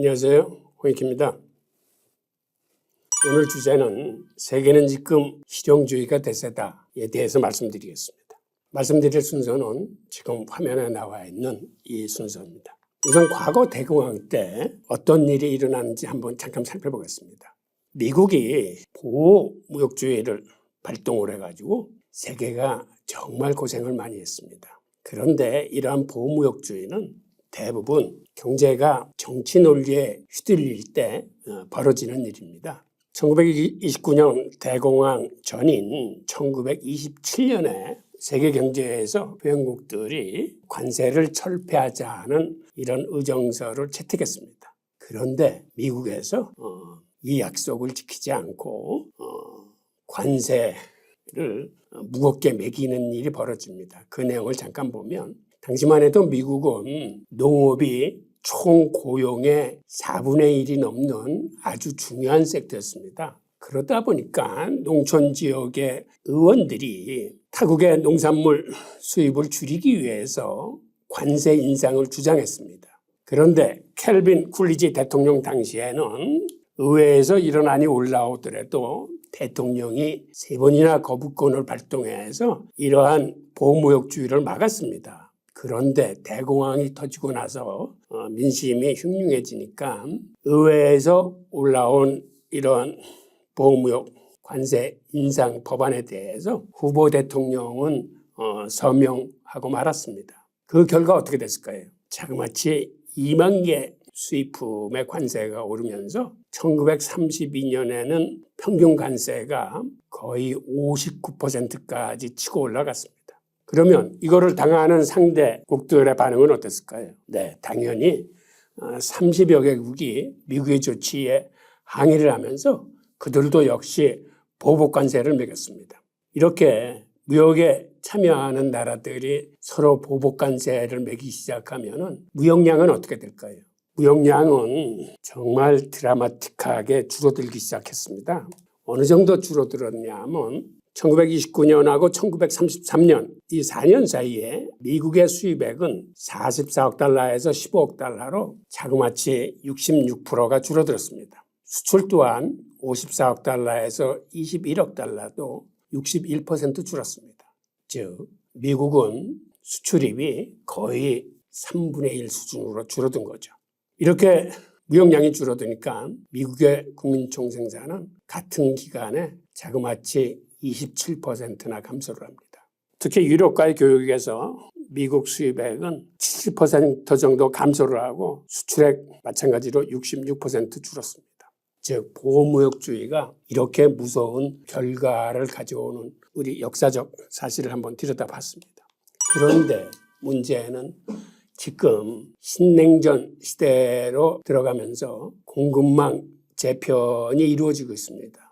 안녕하세요. 홍익입니다. 오늘 주제는 세계는 지금 실용주의가 대세다에 대해서 말씀드리겠습니다. 말씀드릴 순서는 지금 화면에 나와 있는 이 순서입니다. 우선 과거 대공황 때 어떤 일이 일어나는지 한번 잠깐 살펴보겠습니다. 미국이 보호무역주의를 발동을 해가지고 세계가 정말 고생을 많이 했습니다. 그런데 이러한 보호무역주의는 대부분 경제가 정치 논리에 휘둘릴 때 어, 벌어지는 일입니다. 1929년 대공황 전인 1927년에 세계 경제에서 회원국들이 관세를 철폐하자는 이런 의정서를 채택했습니다. 그런데 미국에서 어, 이 약속을 지키지 않고 어, 관세를 무겁게 매기는 일이 벌어집니다. 그 내용을 잠깐 보면 당시만 해도 미국은 농업이 총 고용의 4분의 1이 넘는 아주 중요한 섹터였습니다. 그러다 보니까 농촌 지역의 의원들이 타국의 농산물 수입을 줄이기 위해서 관세 인상을 주장했습니다. 그런데 켈빈 쿨리지 대통령 당시에는 의회에서 일어나니 올라오더라도 대통령이 세 번이나 거부권을 발동해서 이러한 보호무역주의를 막았습니다. 그런데 대공황이 터지고 나서 어, 민심이 흉흉해지니까 의회에서 올라온 이런 보호무역 관세 인상 법안에 대해서 후보 대통령은 어, 서명하고 말았습니다. 그 결과 어떻게 됐을까요? 자그마치 2만 개 수입품의 관세가 오르면서 1932년에는 평균 관세가 거의 59%까지 치고 올라갔습니다. 그러면 이거를 당하는 상대국들의 반응은 어땠을까요? 네, 당연히 30여 어, 개국이 미국의 조치에 항의를 하면서 그들도 역시 보복 관세를 매겼습니다. 이렇게 무역에 참여하는 나라들이 서로 보복 관세를 매기 시작하면 무역량은 어떻게 될까요? 무역량은 정말 드라마틱하게 줄어들기 시작했습니다. 어느 정도 줄어들었냐면 1929년하고 1933년 이 4년 사이에 미국의 수입액은 44억 달러에서 15억 달러로 자그마치 66%가 줄어들었습니다. 수출 또한 54억 달러에서 21억 달러도 61% 줄었습니다. 즉, 미국은 수출입이 거의 3분의 1 수준으로 줄어든 거죠. 이렇게 무역량이 줄어드니까 미국의 국민총생산은 같은 기간에 자그마치 27%나 감소를 합니다. 특히 유럽과의 교역에서 미국 수입액은 70% 정도 감소를 하고 수출액 마찬가지로 66% 줄었습니다. 즉 보호무역주의가 이렇게 무서운 결과를 가져오는 우리 역사적 사실을 한번 들여다봤습니다. 그런데 문제는 지금 신냉전 시대로 들어가면서 공급망 재편이 이루어지고 있습니다.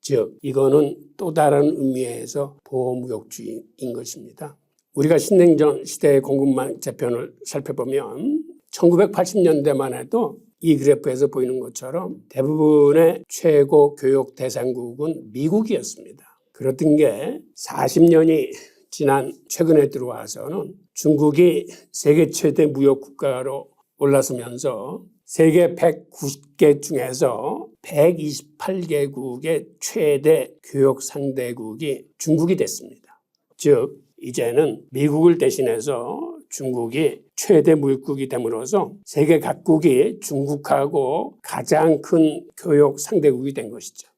즉 이거는 또 다른 의미에서 보호무역주의인 것입니다. 우리가 신냉전 시대의 공급망 재편을 살펴보면 1980년대만 해도 이 그래프에서 보이는 것처럼 대부분의 최고 교육 대상국은 미국이었습니다. 그렇던 게 40년이 지난 최근에 들어와서는 중국이 세계 최대 무역 국가로 올라서면서 세계 190개 중에서 128개국의 최대 교역 상대국이 중국이 됐습니다. 즉, 이제는 미국을 대신해서 중국이 최대 물국이 됨으로써 세계 각국이 중국하고 가장 큰 교역 상대국이 된 것이죠.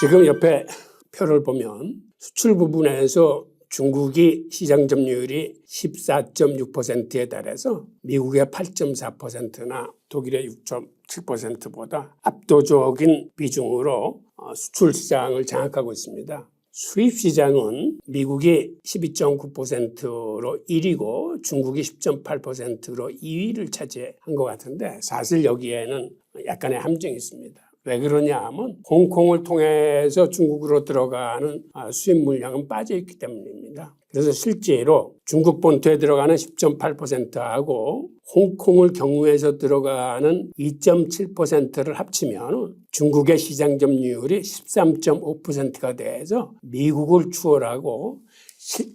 지금 옆에 표를 보면 수출 부분에서 중국이 시장 점유율이 14.6%에 달해서 미국의 8.4%나 독일의 6.7%보다 압도적인 비중으로 어, 수출 시장을 장악하고 있습니다. 수입 시장은 미국이 12.9%로 1위고 중국이 10.8%로 2위를 차지한 것 같은데 사실 여기에는 약간의 함정이 있습니다. 왜 그러냐 하면 홍콩을 통해서 중국으로 들어가는 아, 수입 물량은 빠져 있기 때문입니다. 그래서 실제로 중국 본토에 들어가는 10.8%하고 홍콩을 경유해서 들어가는 2.7%를 합치면 중국의 시장 점유율이 13.5%가 돼서 미국을 추월하고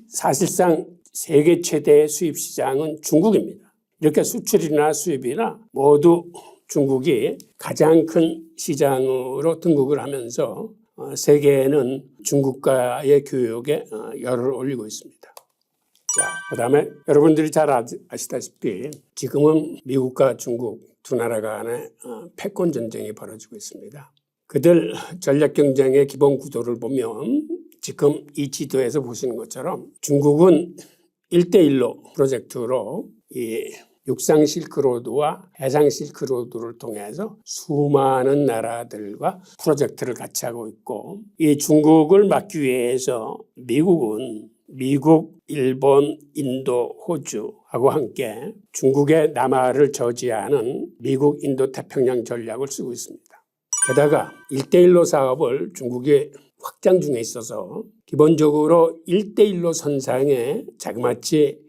사실상 세계 최대의 수입 시장은 중국입니다. 이렇게 수출이나 수입이나 모두 중국이 가장 큰 시장으로 등극을 하면서 어, 세계에는 중국과의 교역에 어, 열을 올리고 있습니다. 자, 그 다음에 여러분들이 잘 아시- 아시다시피 지금은 미국과 중국 두 나라 간의 어, 패권 전쟁이 벌어지고 있습니다. 그들 전략 경쟁의 기본 구도를 보면 지금 이 지도에서 보시는 것처럼 중국은 1대1로 프로젝트로 이 육상 실크로드와 해상 실크로드를 통해서 수많은 나라들과 프로젝트를 같이 하고 있고 이 중국을 막기 위해서 미국은 미국, 일본, 인도, 호주하고 함께 중국의 남하를 저지하는 미국 인도 태평양 전략을 쓰고 있습니다. 게다가 1대1로 사업을 중국이 확장 중에 있어서 기본적으로 1대1로 선상에 자그마치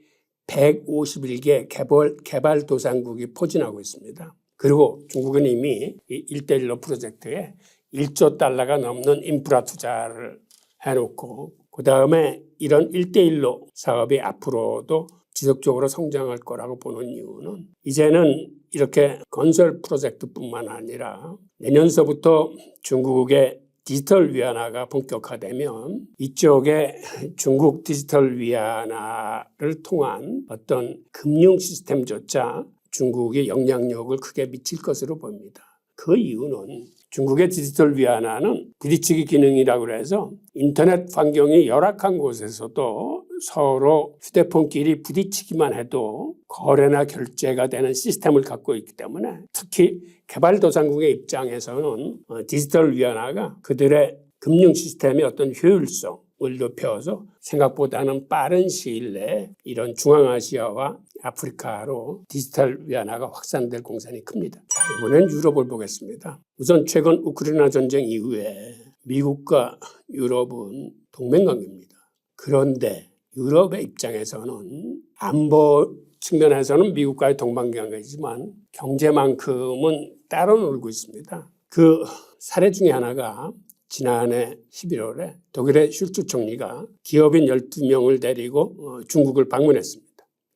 151개 개발, 개발도상국이 포진하고 있습니다. 그리고 중국은 이미 이 1대1로 프로젝트에 1조 달러가 넘는 인프라 투자를 해놓고 그 다음에 이런 1대1로 사업이 앞으로도 지속적으로 성장할 거라고 보는 이유는 이제는 이렇게 건설 프로젝트뿐만 아니라 내년서부터 중국의 디지털 위안화가 본격화되면 이쪽에 중국 디지털 위안화를 통한 어떤 금융 시스템조차 중국의 영향력을 크게 미칠 것으로 보입니다. 그 이유는 중국의 디지털 위안화는 부딪히기 기능이라고 해서 인터넷 환경이 열악한 곳에서도 서로 휴대폰끼리 부딪히기만 해도 거래나 결제가 되는 시스템을 갖고 있기 때문에 특히 개발도상국의 입장에서는 어, 디지털 위안화가 그들의 금융 시스템의 어떤 효율성을 높여서 생각보다는 빠른 시일 내에 이런 중앙아시아와 아프리카로 디지털 위안화가 확산될 공산이 큽니다. 자, 이번엔 유럽을 보겠습니다. 우선 최근 우크라이나 전쟁 이후에 미국과 유럽은 동맹관계입니다. 그런데 유럽의 입장에서는 안보 측면에서는 미국과의 동반관계이지만 경제만큼은 따로 놀고 있습니다. 그 사례 중에 하나가 지난해 11월에 독일의 슐츠 총리가 기업인 12명을 데리고 어, 중국을 방문했습니다.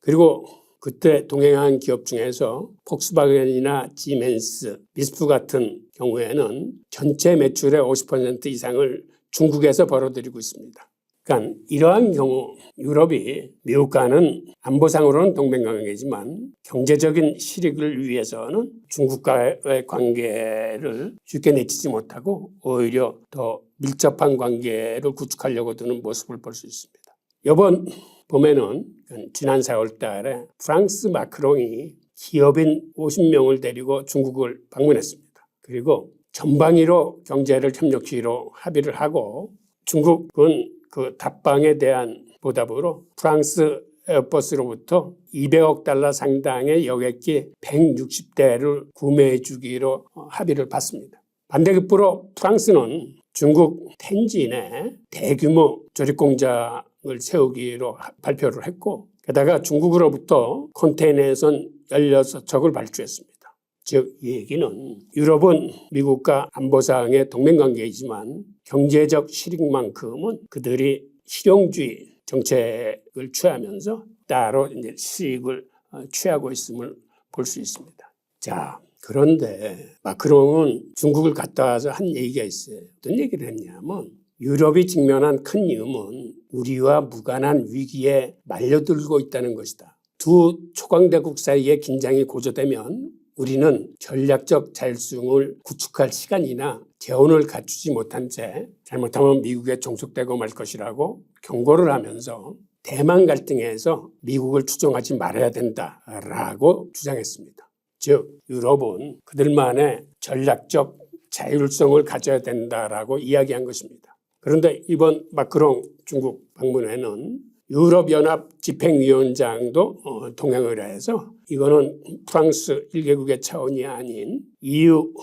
그리고 그때 동행한 기업 중에서 폭스바겐이나 지멘스, 미스프 같은 경우에는 전체 매출의 50% 이상을 중국에서 벌어들이고 있습니다. 그러니까 이러한 경우 유럽이 미국과는 안보상으로는 동맹관계지만 경제적인 실익을 위해서는 중국과의 관계를 쉽게 내치지 못하고 오히려 더 밀접한 관계를 구축하려고 드는 모습을 볼 수 있습니다. 이번 봄에는 지난 4월 달에 프랑스 마크롱이 기업인 50명을 데리고 중국을 방문했습니다. 그리고 전방위로 경제를 협력키로 합의를 하고 중국은 그 답방에 대한 보답으로 프랑스 에어버스로부터 200억 달러 상당의 여객기 160대를 구매해 주기로 합의를 받습니다. 반대급부로 프랑스는 중국 텐진에 대규모 조립 공장을 세우기로 발표를 했고 게다가 중국으로부터 컨테이너선 16척을 발주했습니다. 즉, 이 얘기는 유럽은 미국과 안보상의 동맹관계이지만 경제적 실익만큼은 그들이 실용주의 정책을 취하면서 따로 이제 실익을 어, 취하고 있음을 볼 수 있습니다. 자, 그런데 마크롱은 중국을 갔다 와서 한 얘기가 있어요. 어떤 얘기를 했냐면 유럽이 직면한 큰 위험은 우리와 무관한 위기에 말려들고 있다는 것이다. 두 초강대국 사이의 긴장이 고조되면 우리는 전략적 자율성을 구축할 시간이나 재원을 갖추지 못한 채 잘못하면 미국에 종속되고 말 것이라고 경고를 하면서 대만 갈등에서 미국을 추종하지 말아야 된다라고 주장했습니다. 즉 유럽은 그들만의 전략적 자율성을 가져야 된다라고 이야기한 것입니다. 그런데 이번 마크롱 중국 방문에는 유럽연합 집행위원장도 어, 동행을 해서 이거는 프랑스 1개국의 차원이 아닌 EU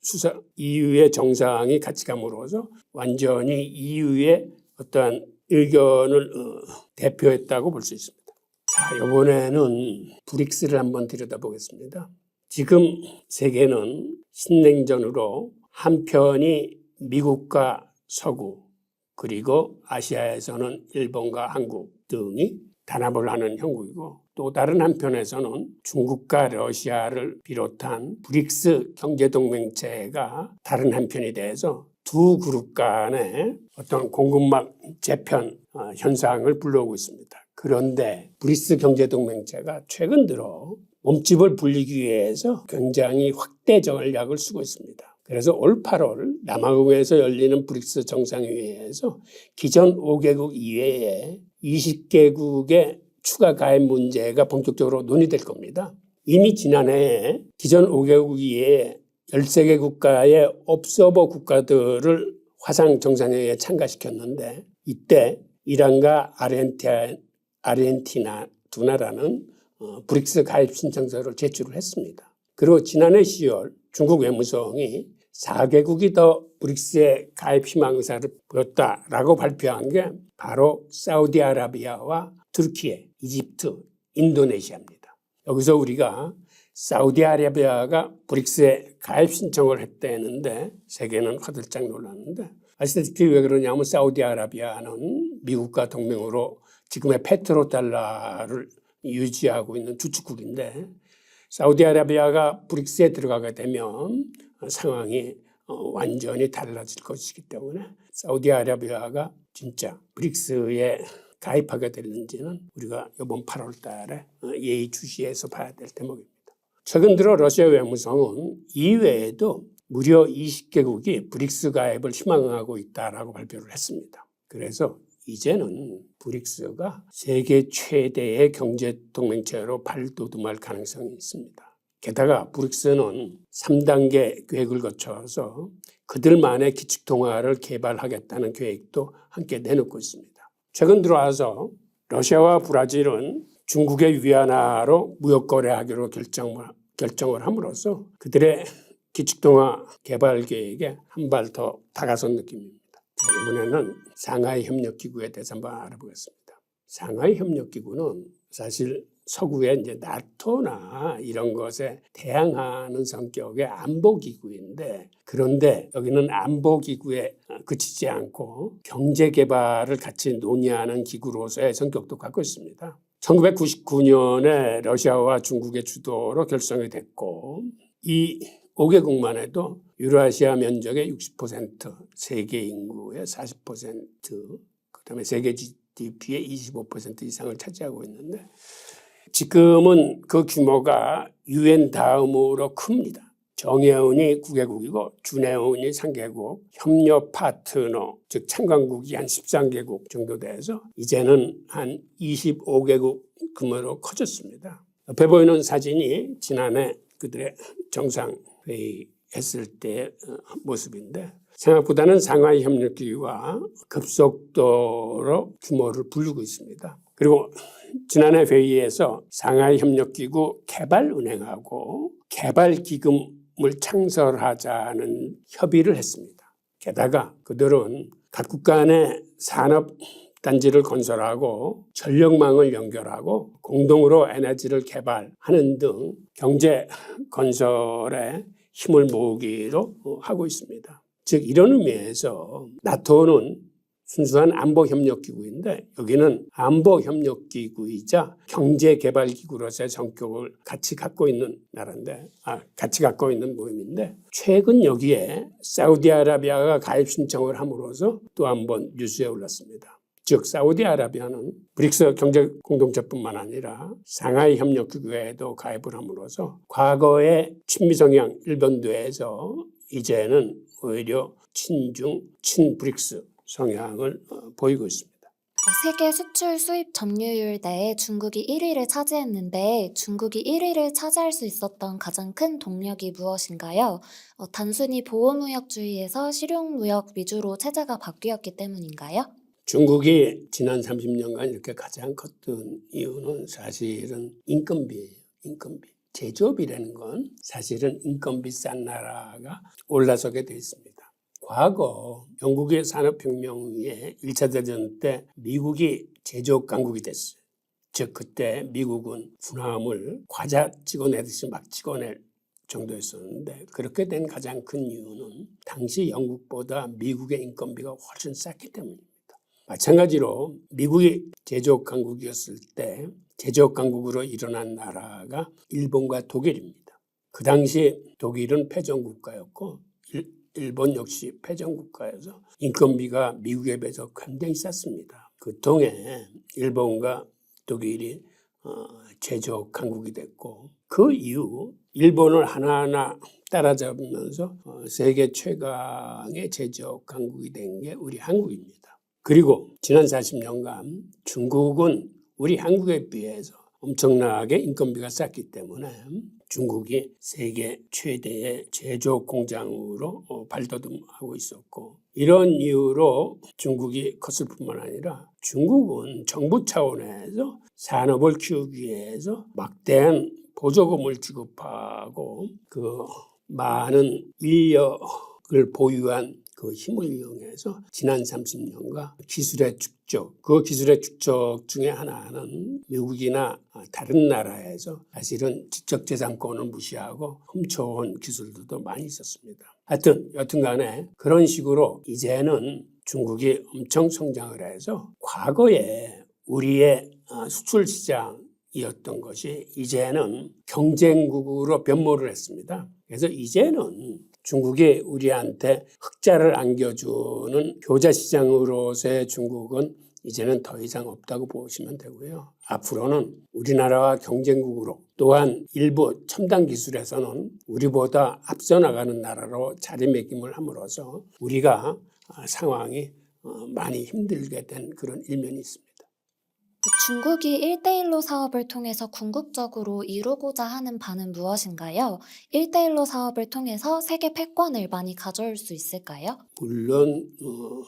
수사 EU의 정상이 같이 감으로써 완전히 EU의 어떠한 의견을 어, 대표했다고 볼 수 있습니다. 자, 이번에는 브릭스를 한번 들여다보겠습니다. 지금 세계는 신냉전으로 한편이 미국과 서구 그리고 아시아에서는 일본과 한국 등이 단합을 하는 형국이고 또 다른 한편에서는 중국과 러시아를 비롯한 브릭스 경제동맹체가 다른 한편이 돼서 두 그룹 간의 어떤 공급망 재편 어, 현상을 불러오고 있습니다. 그런데 브릭스 경제동맹체가 최근 들어 몸집을 불리기 위해서 굉장히 확대 전략을 쓰고 있습니다. 그래서 올 8월 남아공에서 열리는 브릭스 정상회의에서 기존 5개국 이외에 20개국의 추가 가입 문제가 본격적으로 논의될 겁니다. 이미 지난해에 기존 5개국 이외에 13개 국가의 옵서버 국가들을 화상 정상회의에 참가시켰는데 이때 이란과 아르헨티나, 두 나라는 어, 브릭스 가입 신청서를 제출을 했습니다. 그리고 지난해 10월 중국 외무성이 4개국이 더 브릭스에 가입 희망 의사를 보였다라고 발표한 게 바로 사우디아라비아와 투르키예, 이집트, 인도네시아입니다. 여기서 우리가 사우디아라비아가 브릭스에 가입 신청을 했다는데 세계는 화들짝 놀랐는데 아시다시피 왜 그러냐면 사우디아라비아는 미국과 동맹으로 지금의 페트로 달러를 유지하고 있는 주축국인데 사우디아라비아가 브릭스에 들어가게 되면 상황이 어, 완전히 달라질 것이기 때문에 사우디아라비아가 진짜 브릭스에 가입하게 될는지는 우리가 이번 8월 달에 어, 예의주시해서 봐야 될 대목입니다. 최근 들어 러시아 외무성은 이외에도 무려 20개국이 브릭스 가입을 희망하고 있다라고 발표를 했습니다. 그래서 이제는 브릭스가 세계 최대의 경제 동맹체로 발돋움할 가능성이 있습니다. 게다가 브릭스는 3단계 계획을 거쳐서 그들만의 기축통화를 개발하겠다는 계획도 함께 내놓고 있습니다. 최근 들어와서 러시아와 브라질은 중국의 위안화로 무역 거래하기로 결정을, 결정을 함으로써 그들의 기축통화 개발 계획에 한 발 더 다가선 느낌입니다. 자, 이번에는 상하이 협력기구에 대해서 한번 알아보겠습니다. 상하이 협력기구는 사실 서구의 이제 나토나 이런 것에 대항하는 성격의 안보기구인데 그런데 여기는 안보기구에 그치지 않고 경제개발을 같이 논의하는 기구로서의 성격도 갖고 있습니다. 1999년에 러시아와 중국의 주도로 결성이 됐고 이 5개국만 해도 유라시아 면적의 60%, 세계 인구의 40%, 그다음에 세계 GDP의 25% 이상을 차지하고 있는데 지금은 그 규모가 유엔 다음으로 큽니다. 정예은이 9개국이고 준혜은이 3개국, 협력 파트너 즉 참관국이 한 13개국 정도 돼서 이제는 한 25개국 규모로 커졌습니다. 옆에 보이는 사진이 지난해 그들의 정상회의 했을 때 모습인데 생각보다는 상하이 협력기구가 급속도로 규모를 부르고 있습니다. 그리고 지난해 회의에서 상하이 협력기구 개발은행하고 개발기금을 창설하자는 협의를 했습니다. 게다가 그들은 각국 간의 산업 단지를 건설하고 전력망을 연결하고 공동으로 에너지를 개발하는 등 경제 건설에 힘을 모으기로 하고 있습니다. 즉 이런 의미에서 나토는 순수한 안보협력기구인데 여기는 안보협력기구이자 경제개발기구로서의 성격을 같이 갖고 있는 나라인데 아, 같이 갖고 있는 모임인데 최근 여기에 사우디아라비아가 가입 신청을 함으로써 또 한 번 뉴스에 올랐습니다. 즉 사우디아라비아는 브릭스 경제 공동체뿐만 아니라 상하이 협력 기구에도 가입을 함으로써 과거의 친미 성향 일본도에서 이제는 오히려 친중 친브릭스 성향을 어, 보이고 있습니다. 세계 수출 수입 점유율 내에 중국이 1위를 차지했는데 중국이 1위를 차지할 수 있었던 가장 큰 동력이 무엇인가요? 어, 단순히 보호무역주의에서 실용무역 위주로 체제가 바뀌었기 때문인가요? 중국이 지난 30년간 이렇게 가장 컸던 이유는 사실은 인건비예요. 인건비. 제조업이라는 건 사실은 인건비 싼 나라가 올라서게 돼 있습니다. 과거 영국의 산업혁명 후에 1차 대전 때 미국이 제조업 강국이 됐어요. 즉 그때 미국은 군함을 과자 찍어내듯이 막 찍어낼 정도였었는데 그렇게 된 가장 큰 이유는 당시 영국보다 미국의 인건비가 훨씬 쌌기 때문입니다. 마찬가지로 미국이 제조업 강국이었을 때 제조업 강국으로 일어난 나라가 일본과 독일입니다. 그 당시 독일은 패전 국가였고 일, 일본 역시 패전 국가여서 인건비가 미국에 비해서 굉장히 쌌습니다. 그 통해 일본과 독일이 어, 제조업 강국이 됐고 그 이후 일본을 하나하나 따라잡으면서 어, 세계 최강의 제조업 강국이 된 게 우리 한국입니다. 그리고 지난 40년간 중국은 우리 한국에 비해서 엄청나게 인건비가 쌌기 때문에 중국이 세계 최대의 제조업 공장으로 어, 발돋움하고 있었고 이런 이유로 중국이 컸을 뿐만 아니라 중국은 정부 차원에서 산업을 키우기 위해서 막대한 보조금을 지급하고 그 많은 인력을 보유한 그 힘을 이용해서 지난 30년간 기술의 축적, 그 기술의 축적 중에 하나는 미국이나 다른 나라에서 사실은 지적재산권을 무시하고 훔쳐온 기술들도 많이 있었습니다. 하여튼 여튼간에 그런 식으로 이제는 중국이 엄청 성장을 해서 과거에 우리의 어, 수출 시장 이었던 것이 이제는 경쟁국으로 변모를 했습니다. 그래서 이제는 중국이 우리한테 흑자를 안겨주는 교자 시장으로서의 중국은 이제는 더 이상 없다고 보시면 되고요. 앞으로는 우리나라와 경쟁국으로 또한 일부 첨단 기술에서는 우리보다 앞서 나가는 나라로 자리매김을 함으로써 우리가 아, 상황이 어, 많이 힘들게 된 그런 일면이 있습니다. 중국이 1대1로 사업을 통해서 궁극적으로 이루고자 하는 바는 무엇인가요? 1대1로 사업을 통해서 세계 패권을 많이 가져올 수 있을까요? 물론 어,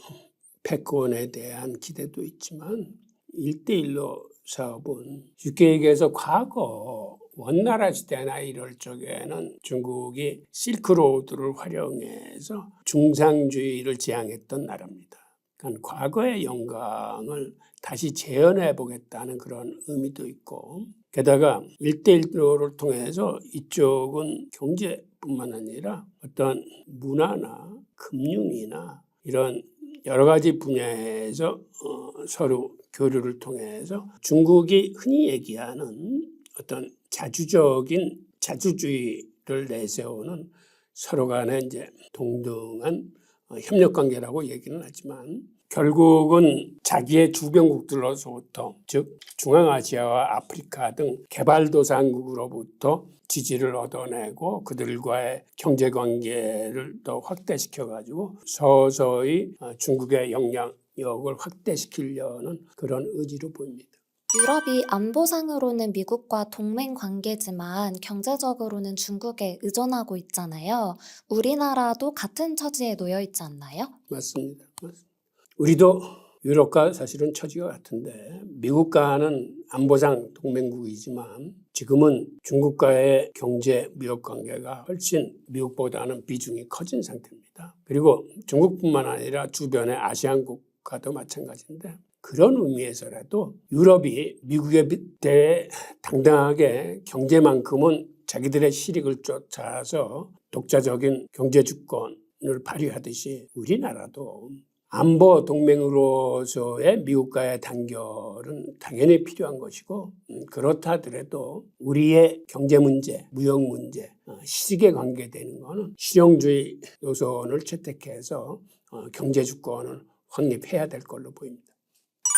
패권에 대한 기대도 있지만 일대일로 사업은 쉽게 얘기해서 과거 원나라 시대나 이럴 적에는 중국이 실크로드를 활용해서 중상주의를 지향했던 나라입니다. 그러니까 과거의 영광을 다시 재현해 보겠다는 그런 의미도 있고 게다가 일대일로를 통해서 이쪽은 경제뿐만 아니라 어떤 문화나 금융이나 이런 여러 가지 분야에서 어, 서로 교류를 통해서 중국이 흔히 얘기하는 어떤 자주적인 자주주의를 내세우는 서로 간에 이제 동등한 어, 협력 관계라고 얘기는 하지만 결국은 자기의 주변국들로부터 즉 중앙아시아와 아프리카 등 개발도상국으로부터 지지를 얻어내고 그들과의 경제 관계를 더 확대시켜 가지고 서서히 어, 중국의 영향력을 확대시키려는 그런 의지로 보입니다. 유럽이 안보상으로는 미국과 동맹 관계지만 경제적으로는 중국에 의존하고 있잖아요. 우리나라도 같은 처지에 놓여 있지 않나요? 맞습니다. 맞습니다. 우리도 유럽과 사실은 처지가 같은데 미국과는 안보상 동맹국이지만 지금은 중국과의 경제 무역 관계가 훨씬 미국보다는 비중이 커진 상태입니다. 그리고 중국뿐만 아니라 주변의 아시안 국가도 마찬가지인데 그런 의미에서라도 유럽이 미국에 대해 당당하게 경제만큼은 자기들의 실익을 쫓아서 독자적인 경제 주권을 발휘하듯이 우리나라도 안보 동맹으로서의 미국과의 단결은 당연히 필요한 것이고 음, 그렇다 하더라도 우리의 경제 문제, 무역 문제, 어, 시식에 관계되는 것은 실용주의 노선을 채택해서 어, 경제 주권을 확립해야 될 걸로 보입니다.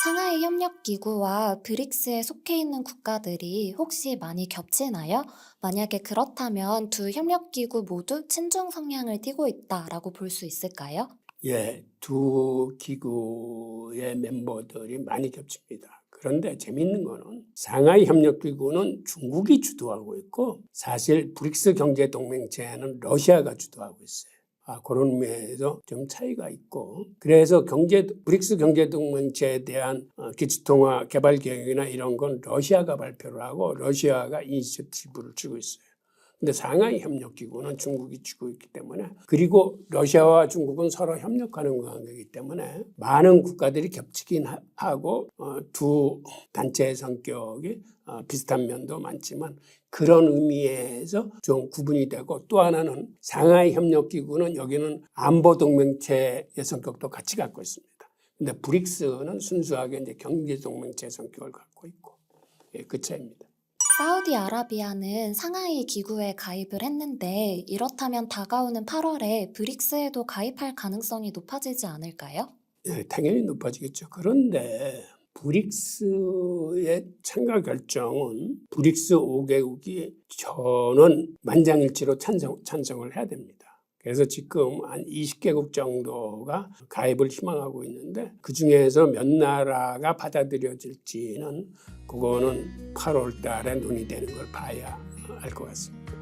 상하이 협력기구와 브릭스에 속해 있는 국가들이 혹시 많이 겹치나요? 만약에 그렇다면 두 협력기구 모두 친중 성향을 띠고 있다라고 볼 수 있을까요? 예, 두 기구의 멤버들이 많이 겹칩니다. 그런데 재미있는 거는 상하이 협력기구는 중국이 주도하고 있고 사실 브릭스 경제 동맹체는 러시아가 주도하고 있어요. 아, 그런 의미에서 좀 차이가 있고 그래서 경제 브릭스 경제 동맹체에 대한 어, 기초통화 개발 계획이나 이런 건 러시아가 발표를 하고 러시아가 이니셔티브를 쥐고 있어요. 근데 상하이 협력기구는 중국이 쥐고 있기 때문에 그리고 러시아와 중국은 서로 협력하는 관계이기 때문에 많은 국가들이 겹치긴 하- 하고 어, 두 단체의 성격이 어, 비슷한 면도 많지만 그런 의미에서 좀 구분이 되고 또 하나는 상하이 협력기구는 여기는 안보 동맹체의 성격도 같이 갖고 있습니다. 근데 브릭스는 순수하게 이제 경제 동맹체 성격을 갖고 있고 예, 그 차이입니다. 사우디아라비아는 상하이 기구에 가입을 했는데 이렇다면 다가오는 8월에 브릭스에도 가입할 가능성이 높아지지 않을까요? 예, 당연히 높아지겠죠. 그런데 브릭스의 참가 결정은 브릭스 5개국이 전원 만장일치로 찬성, 찬성을 해야 됩니다. 그래서 지금 한 20개국 정도가 가입을 희망하고 있는데 그 중에서 몇 나라가 받아들여질지는 그거는 8월 달에 논의되는 걸 봐야 알 것 같습니다.